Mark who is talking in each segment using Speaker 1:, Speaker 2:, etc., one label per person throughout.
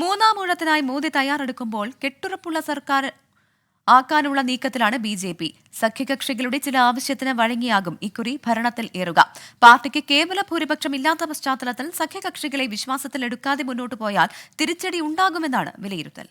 Speaker 1: മൂന്നാം ഊഴത്തിനായി മോദി തയ്യാറെടുക്കുമ്പോൾ കെട്ടുറപ്പുള്ള സർക്കാർ ആക്കാനുള്ള നീക്കത്തിലാണ് ബി ജെ പി. സഖ്യകക്ഷികളുടെ ചില ആവശ്യത്തിന് വഴങ്ങിയാകും ഇക്കുറി ഭരണത്തിൽ ഏറുക. പാർട്ടിക്ക് കേവല ഭൂരിപക്ഷം ഇല്ലാത്ത പശ്ചാത്തലത്തിൽ സഖ്യകക്ഷികളെ വിശ്വാസത്തിലെടുക്കാതെ മുന്നോട്ടു പോയാൽ തിരിച്ചടി ഉണ്ടാകുമെന്നാണ് വിലയിരുത്തൽ.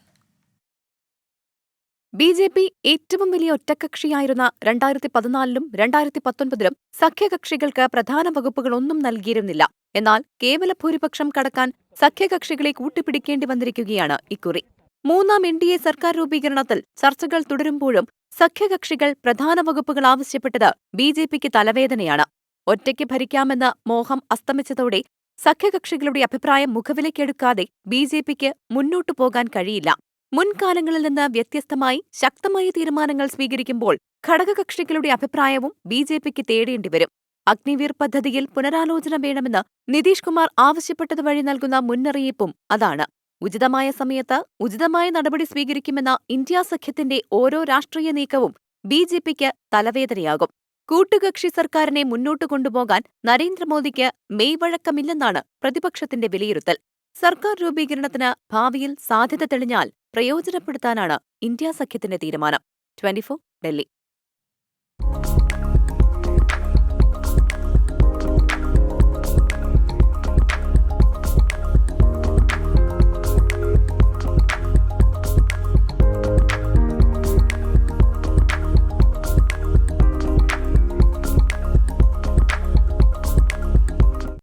Speaker 2: ബി ജെ പി ഏറ്റവും വലിയ ഒറ്റക്കക്ഷിയായിരുന്ന രണ്ടായിരത്തി പതിനാലിലും രണ്ടായിരത്തി പത്തൊൻപതിലും സഖ്യകക്ഷികൾക്ക് പ്രധാന വകുപ്പുകളൊന്നും നൽകിയിരുന്നില്ല. എന്നാൽ കേവല ഭൂരിപക്ഷം കടക്കാൻ സഖ്യകക്ഷികളെ കൂട്ടിപ്പിടിക്കേണ്ടി വന്നിരിക്കുകയാണ് ഇക്കുറി. മൂന്നാം എൻ ഡി എ സർക്കാർ രൂപീകരണത്തിൽ ചർച്ചകൾ തുടരുമ്പോഴും സഖ്യകക്ഷികൾ പ്രധാന വകുപ്പുകൾ ആവശ്യപ്പെട്ടത് ബി ജെ പിക്ക് തലവേദനയാണ്. ഒറ്റയ്ക്ക് ഭരിക്കാമെന്ന മോഹം അസ്തമിച്ചതോടെ സഖ്യകക്ഷികളുടെ അഭിപ്രായം മുഖവിലക്കെടുക്കാതെ ബി ജെ പിക്ക് മുന്നോട്ടു പോകാൻ കഴിയില്ല. മുൻകാലങ്ങളിൽ നിന്ന് വ്യത്യസ്തമായി ശക്തമായ തീരുമാനങ്ങൾ സ്വീകരിക്കുമ്പോൾ ഘടകകക്ഷികളുടെ അഭിപ്രായവും ബി ജെ പിക്ക് തേടേണ്ടിവരും. അഗ്നിവീർ പദ്ധതിയിൽ പുനരാലോചന വേണമെന്ന് നിതീഷ് കുമാർ ആവശ്യപ്പെട്ടത് വഴി നൽകുന്ന മുന്നറിയിപ്പും അതാണ്. ഉചിതമായ സമയത്ത് ഉചിതമായ നടപടി സ്വീകരിക്കുമെന്ന ഇന്ത്യാ സഖ്യത്തിന്റെ ഓരോ രാഷ്ട്രീയ നീക്കവും ബി ജെ പിക്ക് തലവേദനയാകും. കൂട്ടുകക്ഷി സർക്കാരിനെ മുന്നോട്ടു കൊണ്ടുപോകാൻ നരേന്ദ്രമോദിക്ക് മെയ്വഴക്കമില്ലെന്നാണ് പ്രതിപക്ഷത്തിന്റെ വിലയിരുത്തൽ. സർക്കാർ രൂപീകരണത്തിന് ഭാവിയിൽ സാധ്യത തെളിഞ്ഞാൽ പ്രയോജനപ്പെടുത്താനാണ് ഇന്ത്യാ സഖ്യത്തിന്റെ തീരുമാനം. Twenty four Delhi.